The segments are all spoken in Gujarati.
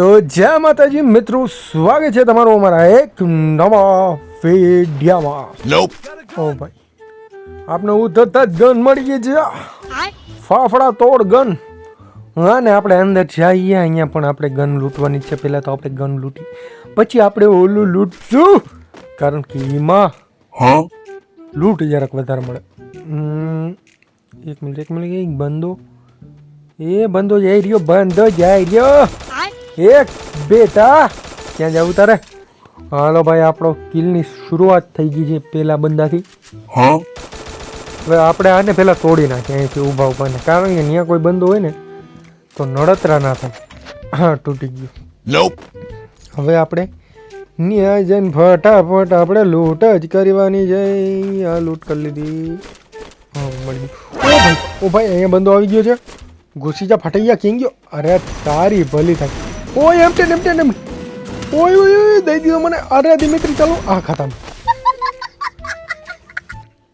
તો જય માતાજી મિત્રો સ્વાગત છે તમારું અમારા એક નવા વિડીયામાં. ઓ ભાઈ આપણે ઉધતા જ ગન મળી ગઈ છે ફાફડા તોડ ગન હા ને આપણે અંદર જઈએ અહીંયા પણ આપણે ગન લૂંટવાની છે. પહેલાં તો આપણે ગન લૂંટી પછી આપણે ઓલું લૂંટશું. કારણ કે એમાં હા લૂંટ જરાક વધારે મળે. હમ, એક મિનિટ એક મિનિટ એક બંદો. એ બંદો જઈ રહ્યો બંદો જઈ રહ્યો. એક બેટા ક્યાં જવું તારે? હાલો ભાઈ આપણો કિલની શરૂઆત થઈ ગઈ છે પેલા બંદાથી. હા? હવે આપણે આને પહેલા તોડી નાખીએ અહીંથી ઊભા ઊભા ને. કારણ કે ત્યાં કોઈ બંદો હોય ને તો નડતરા ના થાય. હા તૂટી ગયું. હવે આપણે ન્યા જઈને ફટાફટ આપણે લૂંટ જ કરવાની છે. આ લૂંટ કરી લીધી. હા મળી ગયું. ઓ ભાઈ ઓ ભાઈ અહીંયા બંદો આવી ગયો છે. ઘૂસી જા ફટાઈ ગયા કેમ ગયો? અરે તારી ભલી થાય. ઓય એમ ટેન એમ ટેન એમ ઓય ઓય ઓય દઈ દીધો મને. અરે દિમિત્રી ચાલો આ ખાતામાં.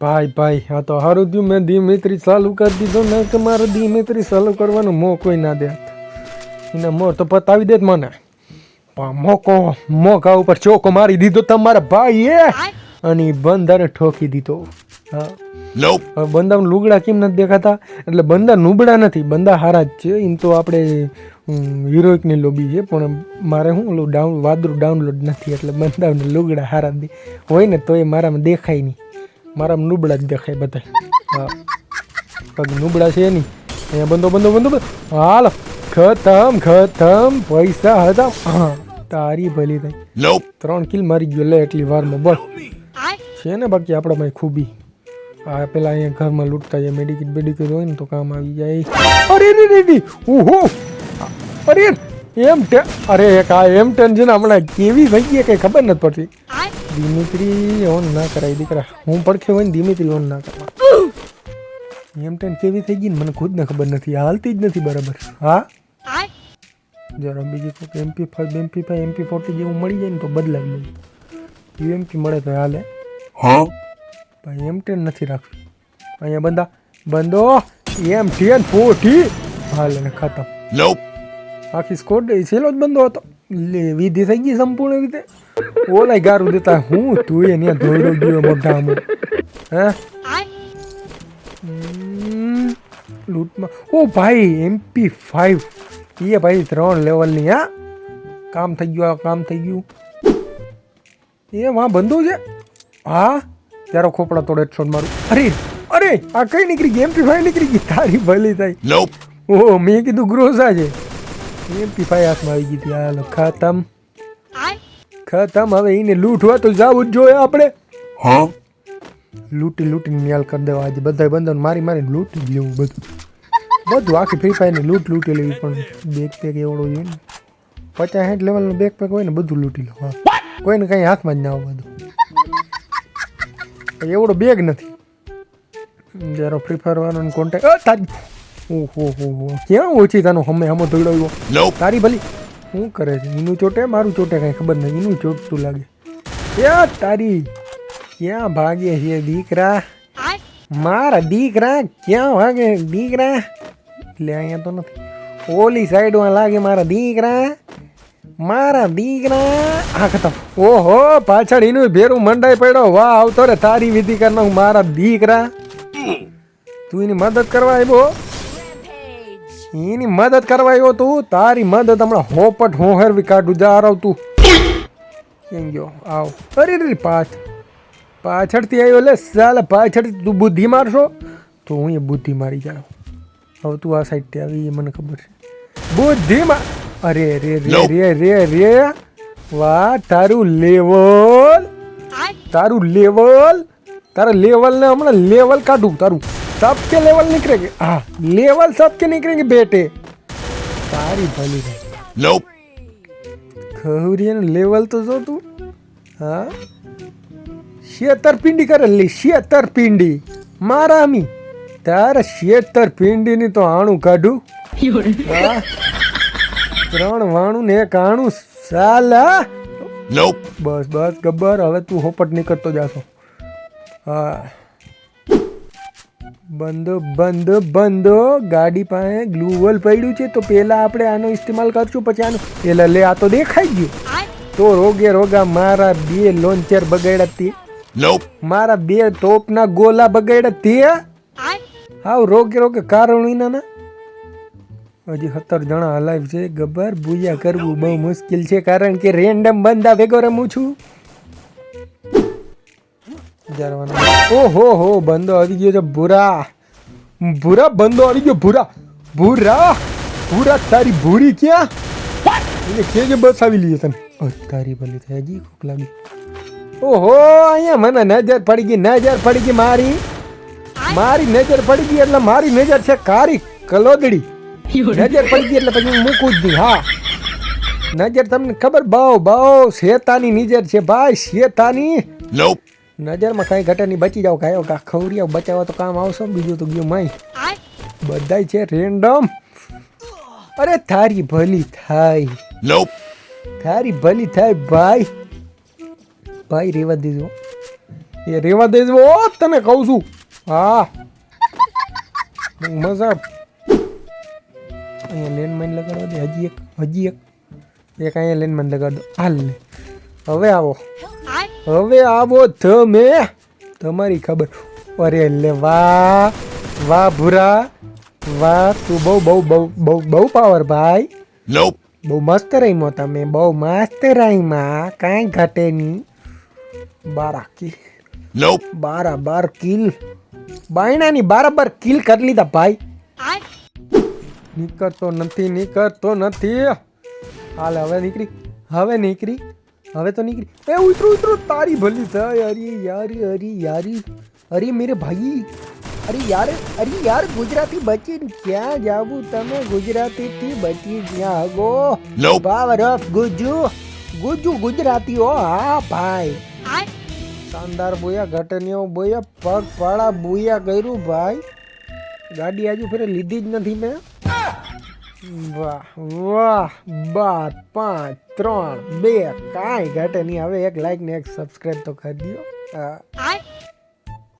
ભાઈ ભાઈ આ તો સારું થયું. મેં દિમિત્રી ચાલુ કરી દીધો. ને કે મારે દિમિત્રી ચાલુ કરવાનો મો કોઈ ના દે. એને મોર તો પતાવી દે મને. પણ મોકો મોકા ઉપર ચોકો મારી દીધો તમારા ભાઈએ. અને ઈ ઠોકી દીધો. હા બંદામાં લુગડા કેમ નથી દેખાતા? એટલે બંદા નુબડા નથી બંદા હારા જ છે. એમ તો આપણે હિરોઇકની લોબી છે પણ મારે શું ઓલું ડાઉન વાદળું ડાઉનલોડ નથી એટલે બંદાને લુગડા હારા દે. હોય ને તો એ મારામાં દેખાય નહીં. મારામાં નુબડા જ દેખાય બધા હા. પગ નુબડા છે નહીં. અહીંયા બંધો બંધો બંધો બંધો. હાલ. ખતમ ખતમ. પૈસા હતા. હા. તારી ભલી થઈ. ત્રણ કિલ મારી ગયો. લે એટલી વારમાં બોલ. છે ને બાકી આપણામાં ખૂબી. આ પેલા અહીંયા ઘરમાં લૂંટતા જાય મેડિકિટ બેડિકેટ હોય ને તો કામ આવી જાય. અરે રે રે રે ઓહો! અરે એમ ટે અરે એક આ એમ ટેન છે ને હમણાં કેવી થઈ ગઈ કઈ ખબર નથી પડતી. દિમિત્રી ઓન ના કરાય દીકરા. હું પડખે હોય ને દિમિત્રી ઓન ના કરાય. એમ ટેન કેવી થઈ ગઈ ને મને ખુદ ને ખબર નથી હાલતી જ નથી બરાબર. હા? જરા બીજી કોઈક MP five MP five MP forty જેવું મળી જાય ને તો બદલાવી લઈએ યુએમપી મળે તો હાલે. Huh? ભાઈ એમ ટેન નથી રાખવી? અહીંયા બંદા બંધો એમ ટેન ફોર્ટી. હાલે ને ખતમ Nope. આખી સ્કોડ છેલ્લો જ બંધો હતો. લે વિધિ થઈ ગઈ સંપૂર્ણ રીતે. ઓલાય ગારું દેતા હું તું એ ત્યાં દોડ્યો ગયો મોઢામાં. હે? હમ, લૂંટમાં. ઓ ભાઈ એમપી ફાઈવ. એ ભાઈ ત્રણ લેવલની હા? કામ થઈ ગયું આ કામ થઈ ગયું. એ વાં બંધુ છે? હા? ત્યારે ખોપડા તોડે શોટ મારું. અરે અરે આ કઈ નીકળી ગઈ? એમપી ફાઈવ નીકળી ગઈ? તારી ભલી થાય ઓ મેં કીધું ગ્રોસા છે. એમપી ફાઈવ હાથમાં આવી ગઈ હતી. હાલો ખતમ. ખતમ. હવે એને લૂંટવા તો જવું જ જોઈએ આપણે. હા લૂંટી લૂંટીને ન્યાલ કરી દેવા. આજે બધા બંધન મારી મારી લૂંટી લેવું બધું. બધું આખી ફ્રી ફાયરની લૂંટ લૂંટી લેવી પણ બેગ પેક એવડો જોઈએ ને. પચાસ સાઠ લેવલનો બેગ પેક હોય ને બધું લૂંટી લો હા. કોઈને કંઈ હાથમાં જ ના આવે બધું. એવડો બેગ નથી. જરા ફ્રી ફાયર વાળાનો કોન્ટેક્ટ તારી ઓહો હો હો ક્યાં ઓછી તાનો હમે હમો Nope. તારી ભલી. શું કરે છે? એનું ચોટે મારું ચોટે કાંઈ ખબર નહીં એનું ચોટતું લાગે. ક્યાં તારી. ક્યાં ભાગે છે દીકરા? મારા દીકરા ક્યાં ભાગે દીકરા? એટલે અહીંયા તો નથી. ઓલી સાઈડમાં લાગે મારા દીકરા. મારા દીકરા આ ખતમ. ઓહો પાછળ એનું ભેરું મંડાઈ પડ્યો. વાહ, આવતો રે, તારી વિધિ કર નાખું મારા દીકરા તું એની મદદ કરવા આવ્યો? એની મદદ કરવા આવ્યો તું? તારી મદદ હમણાં હોપટ હોહરવી કાઢું જા આવ તું. કેમ ગયો? આવ. અરે રે પાછ, પાછળથી આવ્યો લે, સાલા, પાછળથી તું બુદ્ધિ મારશો? તો હું એ બુદ્ધિ મારી જાઉં. હવે તું આ સાઈડથી આવી, એ મને ખબર છે. બુદ્ધિ માં અરે રે રે રે રે રે વાહ તારું લેવલ. તારું લેવલ. તારા લેવલ ને હમણાં લેવલ કાઢું તારું સબ કે લેવલ નીકળે હા લેવલ સબ કે નીકળે બેટે તારી ભલી નો ખહુરિયાનું લેવલ તો જો તું. હા? શેતરપિંડી કરેલી શેતરપિંડી. મારા અમી તારા શેતરપિંડીની તો આણું કાઢું. હા? ત્રણ વાણું ને એક આણું સાલા. બસ બસ ગબ્બર હવે તું હોપટ નીકળતો જાશો. હા. બંધો બંધો બંધો ગાડી પાસે ગ્લુવલ પડ્યું છે તો પેલા આપણે આનો ઇસ્તેમાલ કરશું પછી આનું. પેલા લે આ તો દેખાઈ ગયું. તો રોગે રોગા મારા બે લોન્ચર બગાડ્યા તે. મારા બે તોપના ગોલા બગાડ્યા તે હાવ રોગે રોગે કારણ વિના ના. હજી સત્તર જણા હલાવ છે. ગબર ભૂયા કરવું બહુ મુશ્કેલ છે કારણ કે રેન્ડમ બંદા ભેગો રમું છું. ઓહો હો, બંદો આવી ગયો છે. ભૂરા. ભૂરા, બંદો આવી ગયો. ભૂરા. ભૂરા. ભૂરા, તારી ભૂરી ક્યાં? એટલે કે જે બસ આવી લઈએ તને તારી ભલી થઈ હજી કોક લાગી. ઓહો, અહીંયા મને નજર પડી ગઈ, નજર પડી ગઈ મારી. મારી નજર પડી ગઈ એટલે મારી નજર છે કારી કલોદડી. નજર પડી ગઈ એટલે પછી હું મૂકું જ નહીં હા. નજર તમને ખબર બહુ બહુ શેતાની નજર છે ભાઈ શેતાની. નજરમાં કાંઈ ઘટે નહીં બચી જાવ કાયો કા ખવરિયા બચાવવા તો કામ આવશો બીજું તો ગયું માય બધાય છે રેન્ડમ અરે થારી ભલી થાય. થારી ભલી થાય ભાઈ. ભાઈ રેવા દેજો. એ રેવા દેજો ઓ તને કહું છું. હા. મજા અહીંયા લેન્ડમાઇન લગાડવા દે. હજી એક હજી એક. એક અહીંયા લેન્ડમાઇન લગાડ દો. હાલ લે હવે આવો. હવે આવો તમે. તમારી ખબર. અરે લે વાહ વાહ ભૂરા. વાહ તું બહુ બહુ બહુ બહુ બહુ પાવર ભાઈ. Nope. બહુ મસ્ત રહીમો તમે. બહુ મસ્ત રહીમાં કાંઈ ઘટે નહીં. બારા કિલ. Nope. બારા બાર કિલ. બાયણાની બારાબર કિલ કરી લીધા ભાઈ. નીકળતો નથી નીકળતો નથી. હાલ હવે નીકળી હવે નીકળી હવે તો નીકળી. એ ઉતરું ઉતરું. તારી ભલી થાય અરે યારી અરે યારી. અરે મેરે ભાઈ. અરે યાર અરે યાર ગુજરાતી બચીને ક્યાં જાવું? તમે ગુજરાતીથી બચી ગયા ગો. પાવર ઓફ ગુજુ ગુજુ ગુજરાતી ઓ હા ભાઈ. શાનદાર બોયા ઘટનીઓ બોયા પગ પાડા બોયા કર્યું ભાઈ. ગાડી આજુ ફરે લીધી જ નથી મેં. વાહ વાહ, બાર, પાંચ, ત્રણ, બે, કાંઈ ઘટે નહીં. હવે એક લાઈક ને એક સબસ્ક્રાઈબ તો કરી દો હા.